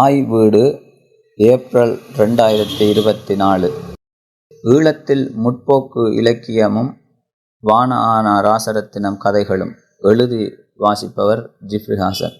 ஆய் வீடு ஏப்ரல் ரெண்டாயிரத்தி இருபத்தி நாலு ஈழத்தில் முற்போக்கு இலக்கியமும் வான ஆனா ராசரத்தினம் கதைகளும் எழுதி வாசிப்பவர் ஜிஃப்ரிஹாசன்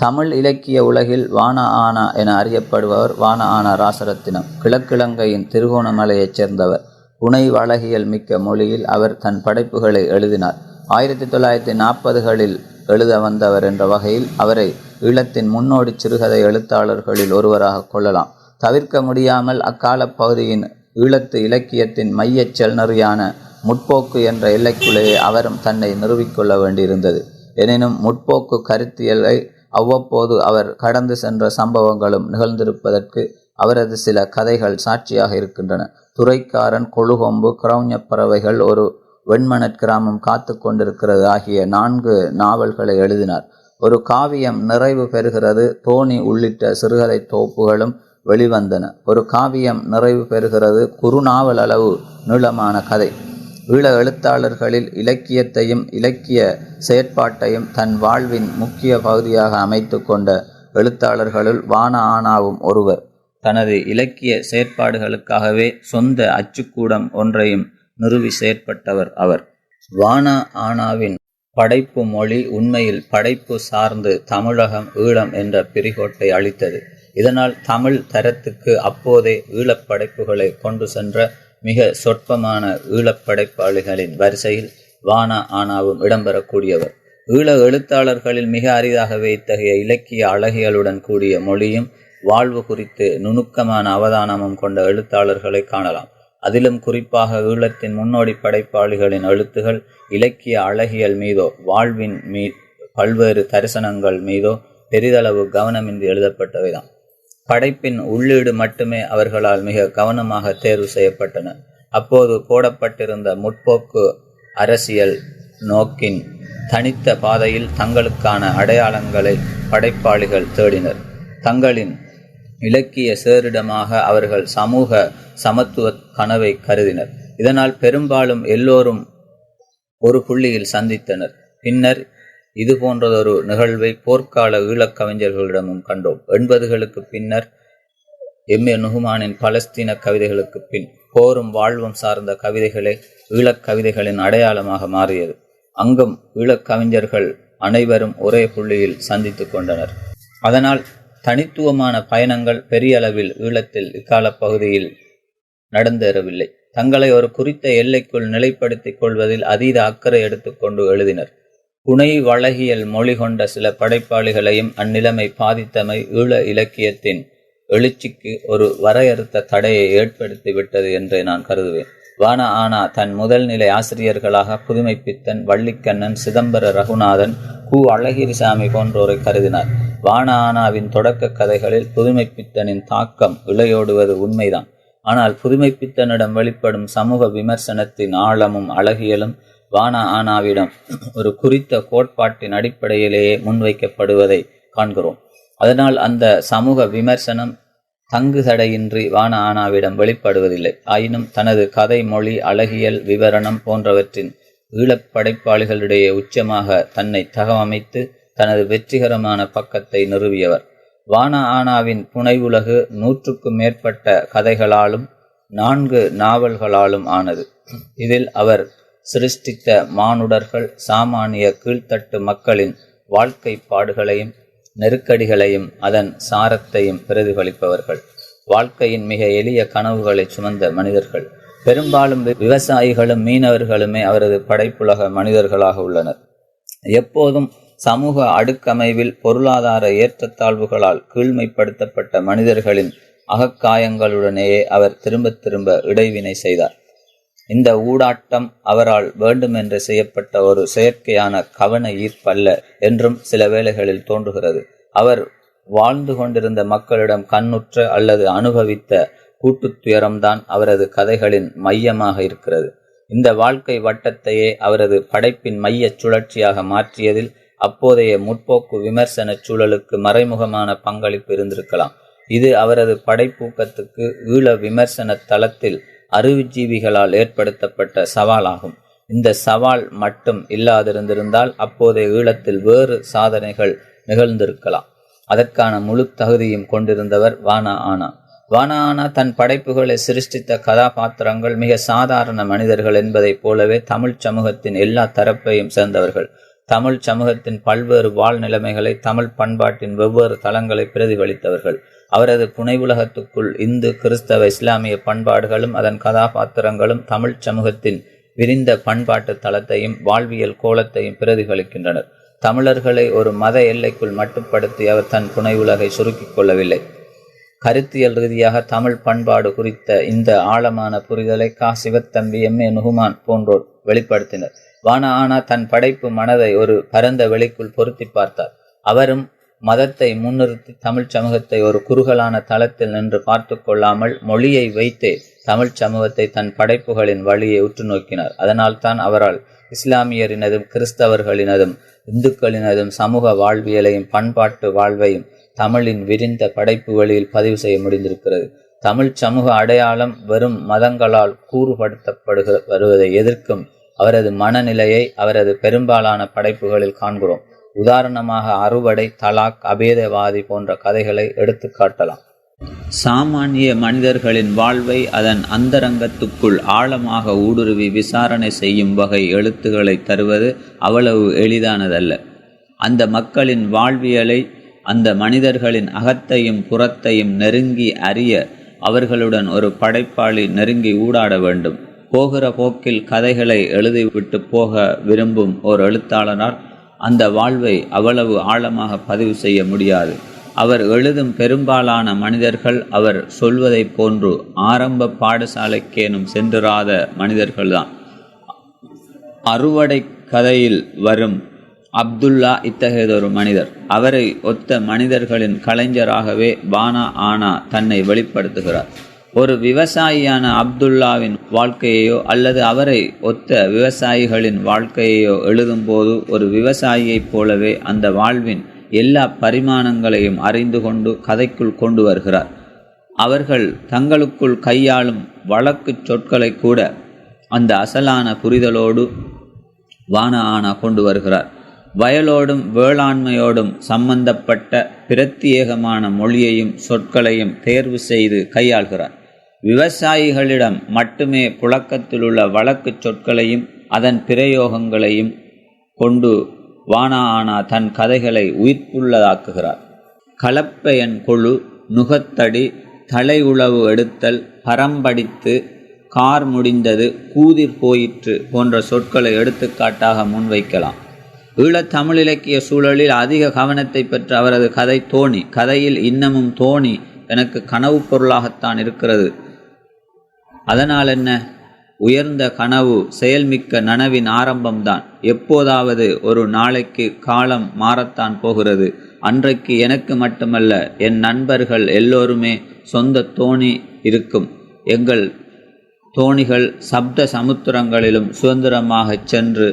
தமிழ் இலக்கிய உலகில் வான ஆனா என அறியப்படுபவர் வான ஆனா ராசரத்தினம். கிழக்கிழங்கையின் திருகோணமலையைச் சேர்ந்தவர். புனை அழகியல் மிக்க மொழியில் அவர் தன் படைப்புகளை எழுதினார். ஆயிரத்தி தொள்ளாயிரத்தி நாற்பதுகளில் எழுத வந்தவர் என்ற வகையில் அவரை ஈழத்தின் முன்னோடி சிறுகதை எழுத்தாளர்களில் ஒருவராக கொள்ளலாம். தவிர்க்க முடியாமல் அக்கால பகுதியின் ஈழத்து இலக்கியத்தின் மையச் செல்நறியான முற்போக்கு என்ற எல்லைக்குள்ளேயே அவரும் தன்னை நிறுவிக்கொள்ள வேண்டியிருந்தது. எனினும் முற்போக்கு கருத்தியலை அவ்வப்போது அவர் கடந்து சென்ற சம்பவங்களும் நிகழ்ந்திருப்பதற்கு அவரது சில கதைகள் சாட்சியாக இருக்கின்றன. துறைக்காரன் கொழுகொம்பு கிரௌஞ்ச பறவைகள் ஒரு வெண்மணற்கிராமம் காத்து கொண்டிருக்கிறது. ஆகிய நான்கு நாவல்களை எழுதினார். ஒரு காவியம் நிறைவு பெறுகிறது. தோணி உள்ளிட்ட சிறுகதை தொகுப்புகளும் வெளிவந்தன. ஒரு காவியம் நிறைவு பெறுகிறது. குறுநாவல் அளவு நீளமான கதை. ஈழ எழுத்தாளர்களில் இலக்கியத்தையும் இலக்கிய செயற்பாட்டையும் தன் வாழ்வின் முக்கிய பகுதியாக அமைத்து கொண்ட எழுத்தாளர்களுள் வான ஆனாவும் ஒருவர். தனது இலக்கிய செயற்பாடுகளுக்காகவே சொந்த அச்சுக்கூடம் ஒன்றையும் நிறுவி செயற்பட்டவர் அவர். வானா ஆனாவின் படைப்பு மொழி உண்மையில் படைப்பு சார்ந்து தமிழகம் ஈழம் என்ற பிரிகோட்டை அளித்தது. இதனால் தமிழ் தரத்துக்கு அப்போதே ஈழப்படைப்புகளை கொண்டு சென்ற மிக சொற்பமான ஈழப்படைப்பாளிகளின் வரிசையில் வானா ஆனாவும் இடம்பெறக்கூடியவர். ஈழ எழுத்தாளர்களில் மிக அரிதாகவே இத்தகைய இலக்கிய அழகியலுடன் கூடிய மொழியும் வாழ்வு குறித்து நுணுக்கமான அவதானமும் கொண்ட எழுத்தாளர்களை காணலாம். அதிலும் குறிப்பாக ஈழத்தின் முன்னோடி படைப்பாளிகளின் எழுத்துகள் இலக்கிய அழகியல் மீதோ வாழ்வின் மீ பல்வேறு தரிசனங்கள் மீதோ பெரிதளவு கவனமின்றி எழுதப்பட்டவைதான். படைப்பின் உள்ளீடு மட்டுமே அவர்களால் மிக கவனமாக தேர்வு செய்யப்பட்டன. அப்போது போடப்பட்டிருந்த முற்போக்கு அரசியல் நோக்கின் தனித்த பாதையில் தங்களுக்கான அடையாளங்களை படைப்பாளிகள் தேடினர். தங்களின் இலக்கிய சேரிடமாக அவர்கள் சமூக சமத்துவ கனவை கருதினர். இதனால் பெரும்பாலும் எல்லோரும் ஒரு புள்ளியில் சந்தித்தனர். பின்னர் இது போன்றதொரு நிகழ்வை போர்க்கால ஈழக் கவிஞர்களிடமும் கண்டோம். எண்பதுகளுக்கு பின்னர் எம். ஏ. நுகுமானின் பலஸ்தீன கவிதைகளுக்கு பின் போரும் வாழ்வும் சார்ந்த கவிதைகளே ஈழக் கவிதைகளின் அடையாளமாக மாறியது. அங்கும் ஈழக் கவிஞர்கள் அனைவரும் ஒரே புள்ளியில் சந்தித்துக் கொண்டனர். அதனால் தனித்துவமான பயணங்கள் பெரிய அளவில் ஈழத்தில் இக்கால பகுதியில் நடந்தேறவில்லை. தங்களை ஒரு குறித்த எல்லைக்குள் நிலைப்படுத்திக் கொள்வதில் அதீத அக்கறை எடுத்துக்கொண்டு எழுதினர். புனை வழகியல் மொழி கொண்ட சில படைப்பாளிகளையும் அந்நிலைமை பாதித்தமை ஈழ இலக்கியத்தின் எழுச்சிக்கு ஒரு வரையறுத்த தடையை ஏற்படுத்தி விட்டது என்றே நான் கருதுவேன். வான ஆனா தன் முதல் நிலை ஆசிரியர்களாக புதுமைப்பித்தன் வள்ளிக்கண்ணன் சிதம்பர ரகுநாதன் கு. அழகிரிசாமி போன்றோரை கருதினார். வான ஆனாவின் தொடக்க கதைகளில் புதுமைப்பித்தனின் தாக்கம் இளையோடுவது உண்மைதான். ஆனால் புதுமைப்பித்தனிடம் வெளிப்படும் சமூக விமர்சனத்தின் ஆழமும் அழகியலும் வான ஆனாவிடம் ஒரு குறித்த கோட்பாட்டின் அடிப்படையிலேயே முன்வைக்கப்படுவதை காண்கிறோம். அதனால் அந்த சமூக விமர்சனம் தங்கு தடையின்றி வான ஆனாவிடம் வெளிப்படுவதில்லை. ஆயினும் தனது கதை மொழி அழகியல் விவரணம் போன்றவற்றின் ஈழப் படைப்பாளிகளிடையே உச்சமாக தன்னை தகவமைத்து தனது வெற்றிகரமான பக்கத்தை நிறுவியவர். வான ஆனாவின் புனைவுலகு நூற்றுக்கும் மேற்பட்ட கதைகளாலும் நான்கு நாவல்களாலும் ஆனது. இதில் அவர் சிருஷ்டித்த மானுடர்கள் சாமானிய கீழ்த்தட்டு மக்களின் வாழ்க்கை பாடுகளையும் நெருக்கடிகளையும் அதன் சாரத்தையும் பிரதிபலிப்பவர்கள். வாழ்க்கையின் மிக எளிய கனவுகளை சுமந்த மனிதர்கள். பெரும்பாலும் விவசாயிகளும் மீனவர்களுமே அவரது படைப்புலக மனிதர்களாக உள்ளனர். எப்போதும் சமூக அடுக்கமைவில் பொருளாதார ஏற்றத்தாழ்வுகளால் கீழ்மைப்படுத்தப்பட்ட மனிதர்களின் அகக்காயங்களுடனேயே அவர் திரும்ப திரும்ப இடைவினை செய்தார். இந்த ஊடாட்டம் அவரால் வேண்டுமென்று செய்யப்பட்ட ஒரு செயற்கையான கவன ஈர்ப்பல்ல என்றும் சில வேளைகளில் தோன்றுகிறது. அவர் வாழ்ந்து கொண்டிருந்த மக்களிடம் கண்ணுற்ற அல்லது அனுபவித்த கூட்டுத் துயரம்தான் அவரது கதைகளின் மையமாக இருக்கிறது. இந்த வாழ்க்கை வட்டத்தையே அவரது படைப்பின் மைய சுழற்சியாக மாற்றியதில் அப்போதைய முற்போக்கு விமர்சன சூழலுக்கு மறைமுகமான பங்களிப்பு இருந்திருக்கலாம். இது அவரது படைப்பூக்கத்துக்கு ஈழ விமர்சன தளத்தில் அறிவுஜீவிகளால் ஏற்படுத்தப்பட்ட சவாலாகும். இந்த சவால் மட்டும் இல்லாதிருந்திருந்தால் அப்போதைய ஈழத்தில் வேறு சாதனைகள் நிகழ்ந்திருக்கலாம். அதற்கான முழு தகுதியும் கொண்டிருந்தவர் வானா ஆனா. வானா ஆனா தன் படைப்புகளை சிருஷ்டித்த கதாபாத்திரங்கள் மிக சாதாரண மனிதர்கள் என்பதைப் போலவே தமிழ் சமூகத்தின் எல்லா தரப்பையும் சேர்ந்தவர்கள். தமிழ் சமூகத்தின் பல்வேறு வாழ் நிலைமைகளை தமிழ் பண்பாட்டின் வெவ்வேறு தளங்களை பிரதிபலித்தவர்கள். அவரது புனைவுலகத்துக்குள் இந்து கிறிஸ்தவ இஸ்லாமிய பண்பாடுகளும் அதன் கதாபாத்திரங்களும் தமிழ் சமூகத்தின் விரிந்த பண்பாட்டு தளத்தையும் வாழ்வியல் கோலத்தையும் பிரதிபலிக்கின்றனர். தமிழர்களை ஒரு மத எல்லைக்குள் மட்டுப்படுத்தி அவர் தன் புனைவுலகை சுருக்கிக் கொள்ளவில்லை. கருத்தியல் ரீதியாக தமிழ் பண்பாடு குறித்த இந்த ஆழமான புரிதலை கா. சிவத்தம்பி எம். ஏ. நுகுமான் போன்றோர் வெளிப்படுத்தினர். வானானா தன் படைப்பு மனதை ஒரு பரந்த வெளிக்குள் பொருத்தி பார்த்தார். அவரும் மதத்தை முன்னிறுத்தி தமிழ் சமூகத்தை ஒரு குறுகலான தளத்தில் நின்று பார்த்து கொள்ளாமல் மொழியை வைத்தே தமிழ் சமூகத்தை தன் படைப்புகளின் வழியை உற்று நோக்கினார். அதனால் தான் அவரால் இஸ்லாமியரினதும் கிறிஸ்தவர்களினதும் இந்துக்களினதும் சமூக வாழ்வியலையும் பண்பாட்டு வாழ்வையும் தமிழின் விரிந்த படைப்பு வழியில் பதிவு செய்ய முடிந்திருக்கிறது. தமிழ் சமூக அடையாளம் வெறும் மதங்களால் கூறுபடுத்தப்படுகிற வருவதை எதிர்க்கும் அவரது மனநிலையை அவரது பெரும்பாலான படைப்புகளில் காண்கிறோம். உதாரணமாக அறுவடை தலாக் அபேதவாதி போன்ற கதைகளை எடுத்து காட்டலாம். சாமானிய மனிதர்களின் வாழ்வை அதன் அந்தரங்கத்துக்குள் ஆழமாக ஊடுருவி விசாரணை செய்யும் வகை எழுத்துக்களை தருவது அவ்வளவு எளிதானதல்ல. அந்த மக்களின் வாழ்வியலை அந்த மனிதர்களின் அகத்தையும் புறத்தையும் நெருங்கி அறிய அவர்களுடன் ஒரு படைப்பாளி நெருங்கி ஊடாட வேண்டும். போகிற போக்கில் கதைகளை எழுதிவிட்டு போக விரும்பும் ஓர் எழுத்தாளரால் அந்த வாழ்வை அவ்வளவு ஆழமாக பதிவு செய்ய முடியாது. அவர் எழுதும் பெரும்பாலான மனிதர்கள் அவர் சொல்வதைப் போன்று ஆரம்ப பாடசாலைக்கேனும் சென்றிராத மனிதர்கள்தான். அறுவடை கதையில் வரும் அப்துல்லா இத்தகையதொரு மனிதர். அவரை ஒத்த மனிதர்களின் கலைஞராகவே பானா ஆனா தன்னை வெளிப்படுத்துகிறார். ஒரு விவசாயியான அப்துல்லாவின் வாழ்க்கையையோ அல்லது அவரை ஒத்த விவசாயிகளின் வாழ்க்கையையோ எழுதும்போது ஒரு விவசாயியைப் போலவே அந்த வாழ்வின் எல்லா பரிமாணங்களையும் அறிந்து கொண்டு கதைக்குள் கொண்டு வருகிறார். அவர்கள் தங்களுக்குள் கையாளும் வழக்கு சொற்களை கூட அந்த அசலான புரிதலோடு வான ஆனா கொண்டு வருகிறார். வயலோடும் வேளாண்மையோடும் சம்பந்தப்பட்ட பிரத்யேகமான மொழியையும் சொற்களையும் தேர்வு செய்து கையாள்கிறார். விவசாயிகளிடம் மட்டுமே புழக்கத்திலுள்ள வழக்கு சொற்களையும் அதன் பிரயோகங்களையும் கொண்டு வானா ஆனா தன் கதைகளை உயிர்ப்புள்ளதாக்குகிறார். கலப்பையன் கொழு நுகத்தடி தலை உளவு எடுத்தல் பரம்படித்து கார் முடிந்தது கூதிர் போயிற்று போன்ற சொற்களை எடுத்துக்காட்டாக முன்வைக்கலாம். ஈழத் தமிழ் இலக்கிய சூழலில் அதிக கவனத்தை பெற்ற அவரது கதை தோணி கதையில் இன்னமும் தோணி எனக்கு கனவு பொருளாகத்தான் இருக்கிறது. அதனால் என்ன உயர்ந்த கனவு செயல்மிக்க நனவின் ஆரம்பம்தான். எப்போதாவது ஒரு நாளைக்கு காலம் மாறத்தான் போகிறது. அன்றைக்கு எனக்கு மட்டுமல்ல என் நண்பர்கள் எல்லோருமே சொந்த தோணி இருக்கும். எங்கள் தோணிகள் சப்த சமுத்திரங்களிலும் சுதந்திரமாகச் சென்று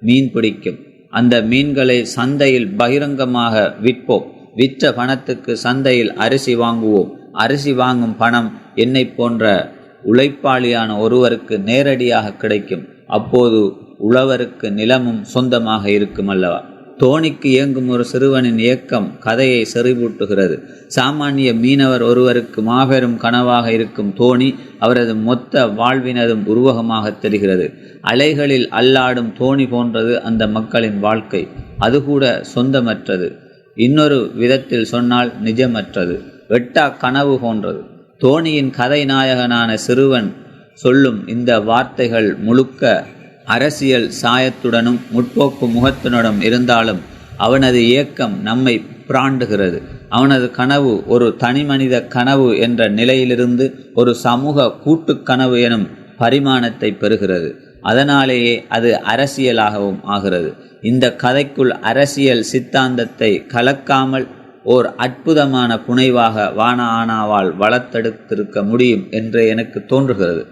மீன் பிடிக்கும். அந்த மீன்களை சந்தையில் பகிரங்கமாக விற்போம். விற்ற பணத்துக்கு சந்தையில் அரிசி வாங்குவோம். அரிசி வாங்கும் பணம் என்னை போன்ற உழைப்பாளியான ஒருவருக்கு நேரடியாக கிடைக்கும். அப்போது உழவருக்கு நிலமும் சொந்தமாக இருக்கும் அல்லவா தோணிக்கு இயங்கும் ஒரு சிறுவனின் இயக்கம் கதையை செறிவூட்டுகிறது. சாமானிய மீனவர் ஒருவருக்கு மாபெரும் கனவாக இருக்கும் தோணி அவரது மொத்த வாழ்வினதும் உருவகமாக தெரிகிறது. அலைகளில் அல்லாடும் தோணி போன்றது அந்த மக்களின் வாழ்க்கை. அதுகூட சொந்தமற்றது. இன்னொரு விதத்தில் சொன்னால் நிஜமற்றது. வெட்டா கனவு போன்றது. தோணியின் கதை நாயகனான சிறுவன் சொல்லும் இந்த வார்த்தைகள் முழுக்க அரசியல் சாயத்துடனும் முற்போக்கு முகத்தினுடன் இருந்தாலும் அவனது இயக்கம் நம்மை பிராண்டுகிறது. அவனது கனவு ஒரு தனிமனித கனவு என்ற நிலையிலிருந்து ஒரு சமூக கூட்டு கனவு எனும் பரிமாணத்தை பெறுகிறது. அதனாலேயே அது அரசியலாகவும் ஆகிறது. இந்த கதைக்குள் அரசியல் சித்தாந்தத்தை கலக்காமல் ஓர் அற்புதமான புனைவாக வான ஆனாவால் வளர்த்தெடுத்திருக்க முடியும் என்று எனக்கு தோன்றுகிறது.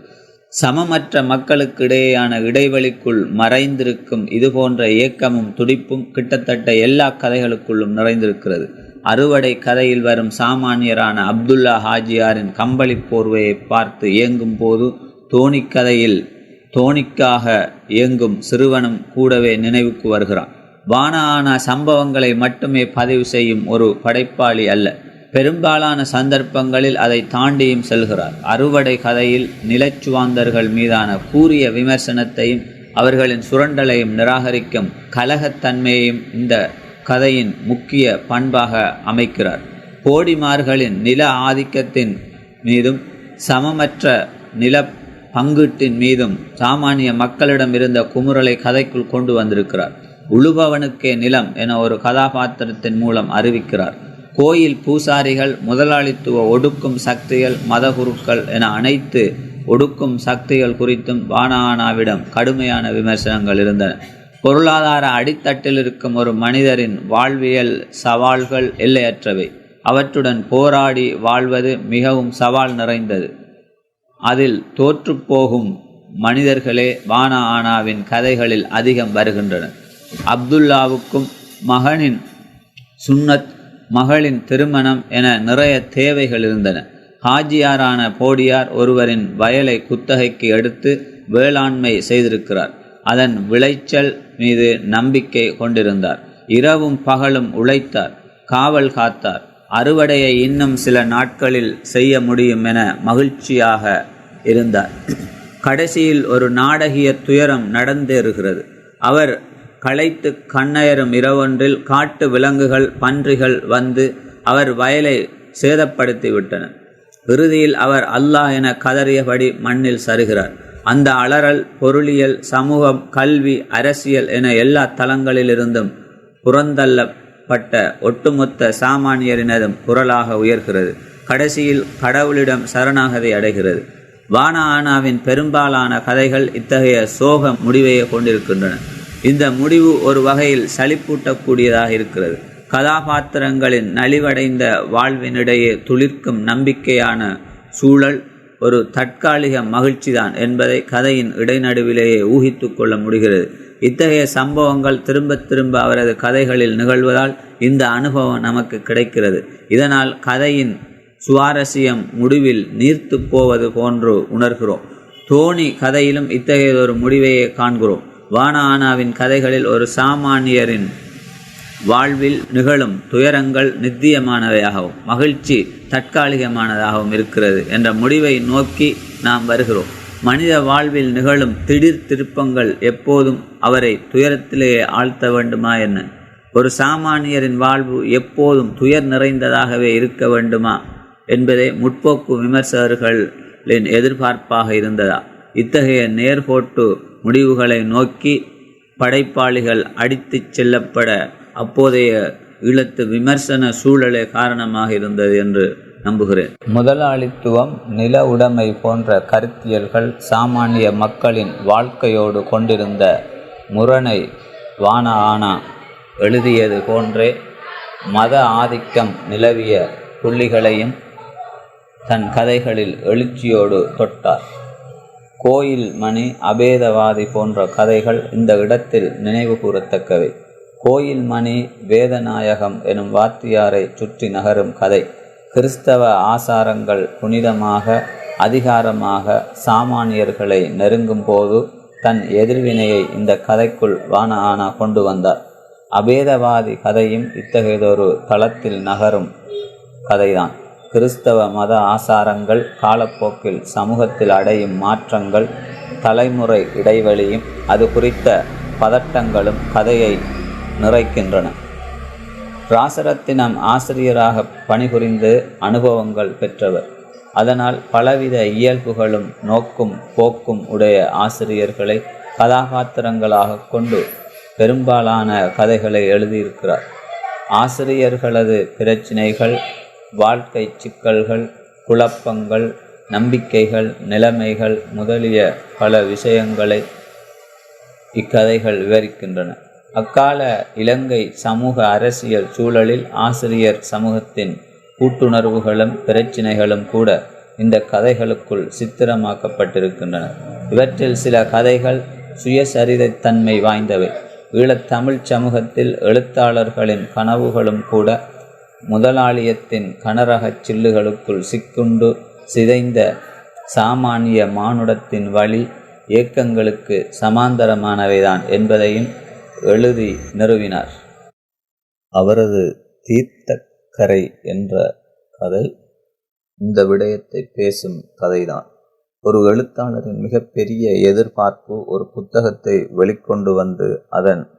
சமமற்ற மக்களுக்கிடையேயான இடைவெளிக்குள் மறைந்திருக்கும் இதுபோன்ற இயக்கமும் துடிப்பும் கிட்டத்தட்ட எல்லா கதைகளுக்குள்ளும் நிறைந்திருக்கிறது. அறுவடை கதையில் வரும் சாமானியரான அப்துல்லா ஹாஜியாரின் கம்பளி போர்வையை பார்த்து இயங்கும் போது தோணிக்கதையில் தோணிக்காக இயங்கும் சிறுவனும் கூடவே நினைவுக்கு வருகிறான். வான ஆனா சம்பவங்களை மட்டுமே பதிவு செய்யும் ஒரு படைப்பாளி அல்ல. பெரும்பாலான சந்தர்ப்பங்களில் அதை தாண்டியும் செல்கிறார். அறுவடை கதையில் நிலச்சுவாந்தர்கள் மீதான கூறிய விமர்சனத்தையும் அவர்களின் சுரண்டலையும் நிராகரிக்கும் கலகத்தன்மையையும் இந்த கதையின் முக்கிய பண்பாக அமைக்கிறார். கோடிமார்களின் நில ஆதிக்கத்தின் மீதும் சமமற்ற நில பங்கீட்டின் மீதும் சாமானிய மக்களிடம் இருந்த குமுறலை கதைக்குள் கொண்டு வந்திருக்கிறார். உழுபவனுக்கே நிலம் என ஒரு கதாபாத்திரத்தின் மூலம் அறிவிக்கிறார். கோயில் பூசாரிகள் முதலாளித்துவ ஒடுக்கும் சக்திகள் மதகுருக்கள் என அனைத்து ஒடுக்கும் சக்திகள் குறித்தும் வானானாவிடம் கடுமையான விமர்சனங்கள் இருந்தன. பொருளாதார அடித்தட்டில் இருக்கும் ஒரு மனிதரின் வாழ்வியல் சவால்கள் எல்லையற்றவை. அவற்றுடன் போராடி வாழ்வது மிகவும் சவால் நிறைந்தது. அதில் தோற்றுப்போகும் மனிதர்களே வானா ஆனாவின் கதைகளில் அதிகம் வருகின்றனர். அப்துல்லாவுக்கும் மகனின் சுன்னத் மகளின் திருமணம் என நிறைய தேவைகள் இருந்தன. ஹாஜியாரான போடியார் ஒருவரின் வயலை குத்தகைக்கு எடுத்து வேளாண்மை செய்திருக்கிறார். அதன் விளைச்சல் மீது நம்பிக்கை கொண்டிருந்தார். இரவும் பகலும் உழைத்தார் காவல் காத்தார். அறுவடையை இன்னும் சில நாட்களில் செய்ய முடியும் என மகிழ்ச்சியாக இருந்தார். கடைசியில் ஒரு நாடகிய துயரம் நடந்தேறுகிறது. அவர் களைத்து கண்ணயரும் இரவொன்றில் காட்டு விலங்குகள் பன்றிகள் வந்து அவர் வயலை சேதப்படுத்தி விட்டன இறுதியில் அவர் அல்லாஹ் என கதறியபடி மண்ணில் சருகிறார். அந்த அலறல் பொருளியல் சமூகம் கல்வி அரசியல் என எல்லா தளங்களிலிருந்தும் புறந்தள்ளப்பட்ட ஒட்டுமொத்த சாமானியரினதும் குரலாக உயர்கிறது. கடைசியில் கடவுளிடம் சரணாகதி அடைகிறது. வான ஆனாவின் பெரும்பாலான கதைகள் இத்தகைய சோக முடிவையே கொண்டிருக்கின்றன. இந்த முடிவு ஒரு வகையில் சளிப்பூட்டக்கூடியதாக இருக்கிறது. கதாபாத்திரங்களின் நலிவடைந்த வாழ்வினிடையே துளிர்க்கும் நம்பிக்கையான சூழல் ஒரு தற்காலிக மகிழ்ச்சிதான் என்பதை கதையின் இடைநடுவிலேயே ஊகித்து கொள்ள முடிகிறது. இத்தகைய சம்பவங்கள் திரும்ப திரும்ப அவரது கதைகளில் நிகழ்வதால் இந்த அனுபவம் நமக்கு கிடைக்கிறது. இதனால் கதையின் சுவாரஸ்யம் முடிவில் நீர்த்து போவது போன்று உணர்கிறோம். தோணி கதையிலும் இத்தகையதொரு முடிவையே காண்கிறோம். வான ஆனாவின் கதைகளில் ஒரு சாமானியரின் வாழ்வில் நிகழும் துயரங்கள் நித்தியமானவையாகவும் மகிழ்ச்சி தற்காலிகமானதாகவும் இருக்கிறது என்ற முடிவை நோக்கி நாம் வருகிறோம். மனித வாழ்வில் நிகழும் திடீர் திருப்பங்கள் எப்போதும் அவரை துயரத்திலேயே ஆழ்த்த வேண்டுமா என்ன? ஒரு சாமானியரின் வாழ்வு எப்போதும் துயர் நிறைந்ததாகவே இருக்க வேண்டுமா என்பதே முற்போக்கு விமர்சகர்களின் எதிர்பார்ப்பாக இருந்ததா? இத்தகைய நேர்கோட்டு முடிவுகளை நோக்கி படைப்பாளிகள் அடித்துச் செல்லப்பட அப்போதைய ஈழத்து விமர்சன சூழலே காரணமாக இருந்தது என்று நம்புகிறேன். முதலாளித்துவம் நில உடைமை போன்ற கருத்தியல்கள் சாமானிய மக்களின் வாழ்க்கையோடு கொண்டிருந்த முரணை வான ஆனா எழுதியது போன்றே மத ஆதிக்கம் நிலவிய புள்ளிகளையும் தன் கதைகளில் எழுச்சியோடு தொட்டார். கோயில் மணி அபேதவாதி போன்ற கதைகள் இந்த இடத்தில் நினைவு கூறத்தக்கவை. கோயில் மணி வேதநாயகம் எனும் வாத்தியாரை சுற்றி நகரும் கதை. கிறிஸ்தவ ஆசாரங்கள் புனிதமாக அதிகாரமாக சாமானியர்களை நெருங்கும் போது தன் எதிர்வினையை இந்த கதைக்குள் வான ஆனா கொண்டு வந்தார். அபேதவாதி கதையும் இத்தகையதொரு தளத்தில் நகரும் கதைதான். கிறிஸ்தவ மத ஆசாரங்கள் காலப்போக்கில் சமூகத்தில் அடையும் மாற்றங்கள் தலைமுறை இடைவெளியும் அது குறித்த பதட்டங்களும் கதையை நிறைக்கின்றன. ராசரத்தினம் ஆசிரியராக பணிபுரிந்து அனுபவங்கள் பெற்றவர். அதனால் பலவித இயல்புகளும் நோக்கும் போக்கும் உடைய ஆசிரியர்களை கதாபாத்திரங்களாக கொண்டு பெரும்பாலான கதைகளை எழுதியிருக்கிறார். ஆசிரியர்களது பிரச்சினைகள் வாழ்க்கை சிக்கல்கள் குழப்பங்கள் நம்பிக்கைகள் நிலைமைகள் முதலிய பல விஷயங்களை இக்கதைகள் விவரிக்கின்றன. அக்கால இலங்கை சமூக அரசியல் சூழலில் ஆசிரியர் சமூகத்தின் கூட்டுணர்வுகளும் பிரச்சினைகளும் கூட இந்த கதைகளுக்குள் சித்திரமாக்கப்பட்டிருக்கின்றன. இவற்றில் சில கதைகள் சுயசரிதைத்தன்மை வாய்ந்தவை. ஈழத்தமிழ் சமூகத்தில் எழுத்தாளர்களின் கனவுகளும் கூட முதலாளியத்தின் கனரகச் சில்லுகளுக்குள் சிக்குண்டு சிதைந்த சாமானிய மானுடத்தின் வழி இயக்கங்களுக்கு சமாந்தரமானவைதான் என்பதையும் எழுதி நிறுவினார். அவரது தீர்த்தக்கரை என்ற கதை இந்த விடயத்தை பேசும் கதைதான். ஒரு எழுத்தாளரின் மிகப்பெரிய எதிர்பார்ப்பு ஒரு புத்தகத்தை வெளிக்கொண்டு வந்து அதன்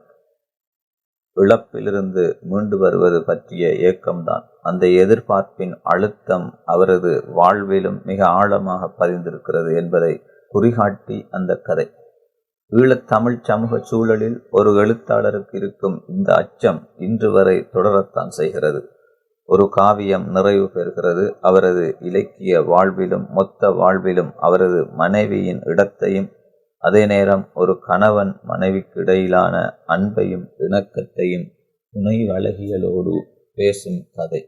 இழப்பிலிருந்து மீண்டு வருவது பற்றிய ஏக்கம்தான். அந்த எதிர்பார்ப்பின் அழுத்தம் அவரது வாழ்விலும் மிக ஆழமாக பதிந்திருக்கிறது என்பதை குறிகாட்டி அந்த கதை. ஈழத்தமிழ் சமூக சூழலில் ஒரு எழுத்தாளருக்கு இருக்கும் இந்த அச்சம் இன்று வரை தொடரத்தான் செய்கிறது. ஒரு காவியம் நிறைவு பெறுகிறது. அவரது இலக்கிய வாழ்விலும் மொத்த வாழ்விலும் அவரது மனைவியின் இடத்தையும் அதே நேரம் ஒரு கணவன் மனைவிக்கு இடையிலான அன்பையும் இணக்கத்தையும் துணை அழகியலோடு பேசும் கதை.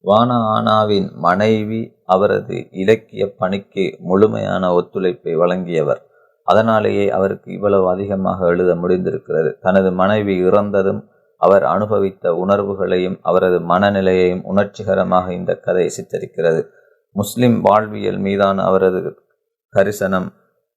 வான ஆனாவின் மனைவி அவரது இலக்கிய பணிக்கு முழுமையான ஒத்துழைப்பை வழங்கியவர். அதனாலேயே அவருக்கு இவ்வளவு அதிகமாக எழுத முடிந்திருக்கிறது. தனது மனைவி இறந்ததும் அவர் அனுபவித்த உணர்வுகளையும் அவரது மனநிலையையும் உணர்ச்சிகரமாக இந்த கதை சித்தரிக்கிறது. முஸ்லிம் வாழ்வியல் மீதான அவரது கரிசனம்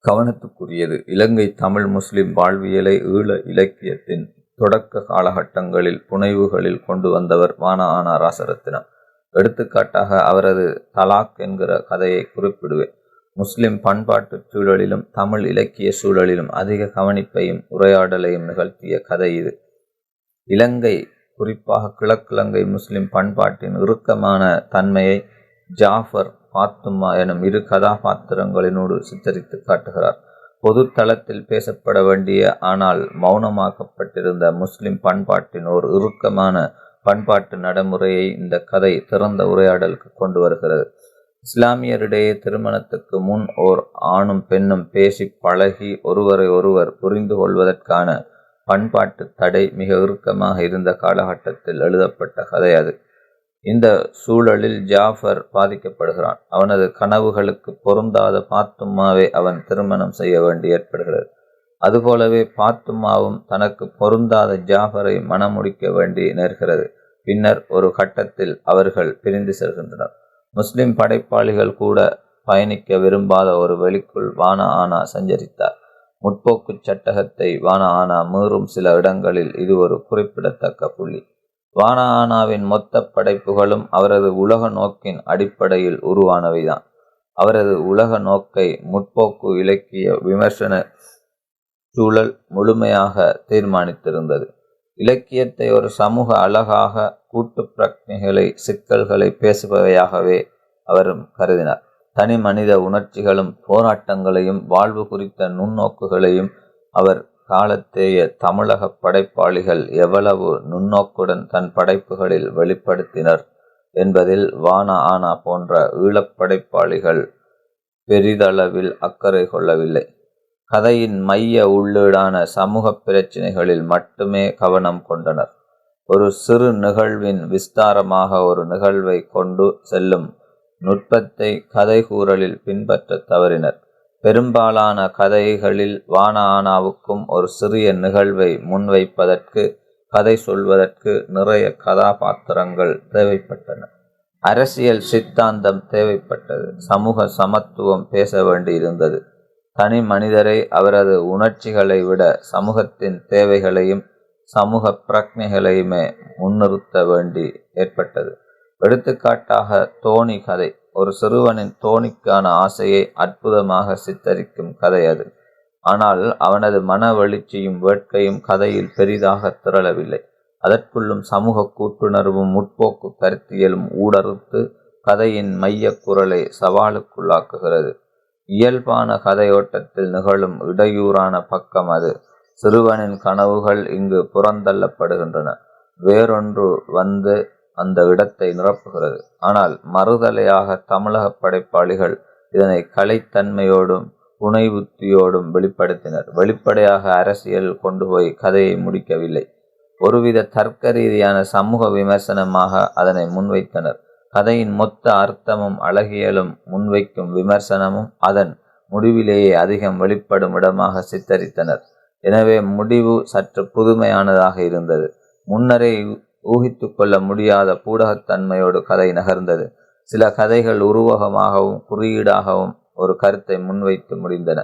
கவனத்துக்குரியது. இலங்கை தமிழ் முஸ்லிம் வாழ்வியலை ஈழ இலக்கியத்தின் தொடக்க காலகட்டங்களில் புனைவுகளில் கொண்டு வந்தவர் வான ஆனா ராசரத்தினம் எடுத்துக்காட்டாக அவரது தலாக் என்கிற கதையை குறிப்பிடுவேன். முஸ்லிம் பண்பாட்டு சூழலிலும் தமிழ் இலக்கிய சூழலிலும் அதிக கவனிப்பையும் உரையாடலையும் நிகழ்த்திய கதை இது. இலங்கை குறிப்பாக கிழக்கிழங்கை முஸ்லிம் பண்பாட்டின் இறுக்கமான தன்மையை ஜாஃபர் பாத்துமா எனும் இரு கதாபாத்திரங்களினோடு சித்தரித்து காட்டுகிறார். பொது தளத்தில் பேசப்பட வேண்டிய ஆனால் மௌனமாக்கப்பட்டிருந்த முஸ்லிம் பண்பாட்டின் ஒரு இறுக்கமான பண்பாட்டு நடைமுறையை இந்த கதை திறந்த உரையாடலுக்கு கொண்டு வருகிறது. இஸ்லாமியரிடையே திருமணத்துக்கு முன் ஓர் ஆணும் பெண்ணும் பேசி பழகி ஒருவரை ஒருவர் புரிந்து கொள்வதற்கான பண்பாட்டு தடை மிக இறுக்கமாக இருந்த காலகட்டத்தில் எழுதப்பட்ட கதை அது. இந்த சூழலில் ஜாஃபர் பாதிக்கப்படுகிறான். அவனது கனவுகளுக்கு பொருந்தாத பாத்துமாவை அவன் திருமணம் செய்ய வேண்டி ஏற்படுகிறது. அதுபோலவே பாத்துமாவும் தனக்கு பொருந்தாத ஜாஃபரை மணமுடிக்க வேண்டி நேர்கிறது. பின்னர் ஒரு கட்டத்தில் அவர்கள் பிரிந்து செல்கின்றனர். முஸ்லிம் படைப்பாளிகள் கூட பயணிக்க விரும்பாத ஒரு வெளிக்குள் வான ஆனா சஞ்சரித்தார். முற்போக்கு சட்டகத்தை வான ஆனா மீறும் சில இடங்களில் இது ஒரு குறிப்பிடத்தக்க புள்ளி. வானானாவின் மொத்த படைப்புகளும் அவரது உலக நோக்கின் அடிப்படையில் உருவானவைதான். அவரது உலக நோக்கை முற்போக்கு இலக்கிய விமர்சன சூழல் முழுமையாக தீர்மானித்திருந்தது. இலக்கியத்தை ஒரு சமூக அழகாக கூட்டு பிரக்ஞைகளை சிக்கல்களை பேசுபவையாகவே அவரும் கருதினார். தனி மனித உணர்ச்சிகளும் போராட்டங்களையும் வாழ்வு குறித்த நுண்ணோக்குகளையும் அவர் காலத்தேய தமிழக படைப்பாளிகள் எவ்வளவு நுண்ணோக்குடன் தன் படைப்புகளில் வெளிப்படுத்தினர் என்பதில் வான ஆனா போன்ற ஈழப்படைப்பாளிகள் பெரிதளவில் அக்கறை கொள்ளவில்லை. கதையின் மைய உள்ளீடான சமூக பிரச்சினைகளில் மட்டுமே கவனம் கொண்டனர். ஒரு சிறு நிகழ்வின் விஸ்தாரமாக ஒரு நிகழ்வை கொண்டு செல்லும் நுட்பத்தை கதை கூறலில் பின்பற்ற தவறினர். பெரும்பாலான கதைகளில் வானானாவுக்கும் ஒரு சிறிய நிகழ்வை முன்வைப்பதற்கு கதை சொல்வதற்கு நிறைய கதாபாத்திரங்கள் தேவைப்பட்டன. அரசியல் சித்தாந்தம் தேவைப்பட்டது. சமூக சமத்துவம் பேச வேண்டியிருந்தது. தனி மனிதரை அவரது உணர்ச்சிகளை விட சமூகத்தின் தேவைகளையும் சமூக பிரக்ஞைகளையுமே முன்னிறுத்த வேண்டி ஏற்பட்டது. எடுத்துக்காட்டாக தோணி கதை. ஒரு சிறுவனின் தோணிக்கான ஆசையை அற்புதமாக சித்தரிக்கும் கதை அது. ஆனால் அவனது மன வெளிச்சியும் வேட்கையும் கதையில் பெரிதாக திரளவில்லை. அதற்குள்ளும் சமூக கூட்டுணர்வும் முற்போக்கு கருத்தியலும் ஊடறுத்து கதையின் மைய குரலை சவாலுக்குள்ளாக்குகிறது. இயல்பான கதையோட்டத்தில் நிகழும் இடையூறான பக்கம் அது. சிறுவனின் கனவுகள் இங்கு புறந்தள்ளப்படுகின்றன. வேறொன்று வந்து அந்த இடத்தை நிரப்புகிறது. ஆனால் மறுதலையாக தமிழக படைப்பாளிகள் இதனை கலைத்தன்மையோடும் புனைவுத்தியோடும் வெளிப்படுத்தினர். வெளிப்படையாக அரசியல் கொண்டு போய் கதையை முடிக்கவில்லை. ஒருவித தர்க்க ரீதியான சமூக விமர்சனமாக அதனை முன்வைத்தனர். கதையின் மொத்த அர்த்தமும் அழகியலும் முன்வைக்கும் விமர்சனமும் அதன் முடிவிலேயே அதிகம் வெளிப்படும் இடமாக சித்தரித்தனர். எனவே முடிவு சற்று புதுமையானதாக இருந்தது. முன்னரே ஊகித்து கொள்ள முடியாத பூடகத்தன்மையோடு கதை நகர்ந்தது. சில கதைகள் உருவகமாகவும் குறியீடாகவும் ஒரு கருத்தை முன்வைத்து முடிந்தன.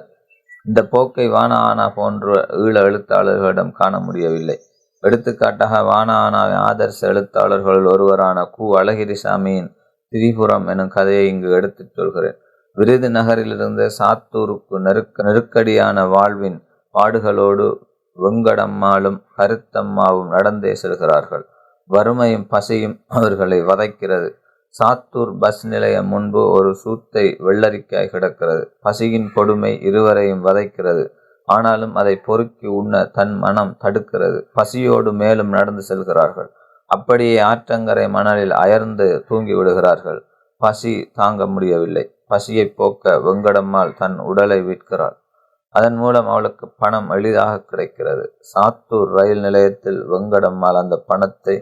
இந்த போக்கை வான ஆனா போன்ற ஈழ எழுத்தாளர்களிடம் காண முடியவில்லை. எடுத்துக்காட்டாக வான ஆனாவின் ஆதர்ச எழுத்தாளர்களுள் ஒருவரான கு. அழகிரிசாமியின் திரிபுரம் எனும் கதையை இங்கு எடுத்துச் சொல்கிறேன். விருதுநகரிலிருந்து சாத்தூருக்கு நெருக்க நெருக்கடியான வாழ்வின் பாடுகளோடு வெங்கடம்மாளும் கருத்தம்மாவும் நடந்தே செல்கிறார்கள். வறுமையும் பசியும் அவர்களை வதைக்கிறது. சாத்தூர் பஸ் நிலையம் முன்பு ஒரு சூத்தை வெள்ளரிக்காய் கிடக்கிறது. பசியின் கொடுமை இருவரையும் வதைக்கிறது. ஆனாலும் அதை பொறுக்கி உண்ண தன் மனம் தடுக்கிறது. பசியோடு மேலும் நடந்து செல்கிறார்கள். அப்படியே ஆற்றங்கரை மணலில் அயர்ந்து தூங்கி விடுகிறார்கள் பசி தாங்க முடியவில்லை. பசியை போக்க வெங்கடம்மாள் தன் உடலை விற்கிறாள் அதன் மூலம் அவளுக்கு பணம் எளிதாக கிடைக்கிறது. சாத்தூர் ரயில் நிலையத்தில் வெங்கடம்மாள் அந்த பணத்தை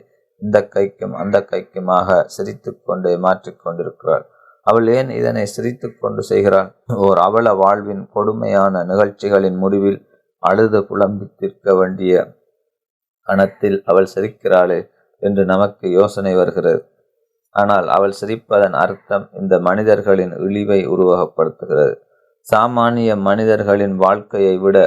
இந்த கைக்கும் அந்த கைக்குமாக சிரித்து கொண்டே மாற்றிக்கொண்டிருக்கிறாள். அவள் ஏன் இதனை சிரித்து கொண்டு செய்கிறாள்? ஓர் அவல வாழ்வின் கொடுமையான நிகழ்ச்சிகளின் முடிவில் அழுது புலம்பி தீர்க்க வேண்டிய கணத்தில் அவள் சிரிக்கிறாளே என்று நமக்கு யோசனை வருகிறது. ஆனால் அவள் சிரிப்பதன் அர்த்தம் இந்த மனிதர்களின் இழிவை உருவகப்படுத்துகிறது. சாமானிய மனிதர்களின் வாழ்க்கையை விட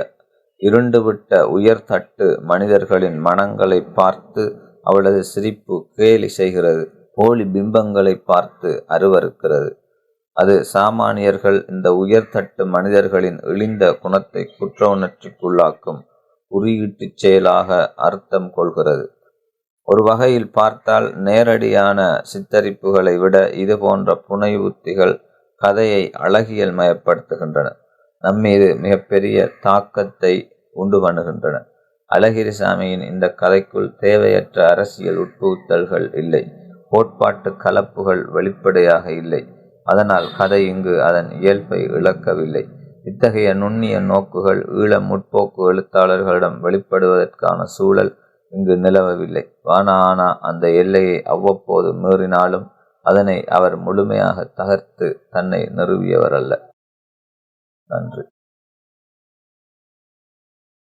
இருண்டுவிட்ட உயர்தட்டு மனிதர்களின் மனங்களை பார்த்து அவளது சிரிப்பு கேலி செய்கிறது போலி பிம்பங்களை பார்த்து அருவருக்கிறது. அது சாமானியர்கள் இந்த உயர்தட்டு மனிதர்களின் இழிந்த குணத்தை குற்ற உணர்ச்சிக்குள்ளாக்கும் குறியீட்டுச் செயலாக அர்த்தம் கொள்கிறது. ஒரு வகையில் பார்த்தால் நேரடியான சித்தரிப்புகளை விட இது போன்ற புனைவுத்திகள் கதையை அழகியல் மயப்படுத்துகின்றன. நம்மீது மிகப்பெரிய தாக்கத்தை உண்டு பண்ணுகின்றன. அழகிரிசாமியின் இந்த கதைக்குள் தேவையற்ற அரசியல் உட்புகுத்தல்கள் இல்லை. கோட்பாட்டு கலப்புகள் வெளிப்படையாக இல்லை. அதனால் கதை இங்கு அதன் இயல்பை இழக்கவில்லை. இத்தகைய நுண்ணிய நோக்குகள் ஈழ முற்போக்கு எழுத்தாளர்களிடம் வெளிப்படுவதற்கான சூழல் இங்கு நிலவவில்லை. வானா ஆனா அந்த எல்லையை அவ்வப்போது மீறினாலும் அதனை அவர் முழுமையாக தகர்த்து தன்னை நிறுவியவர் அல்ல நன்றி.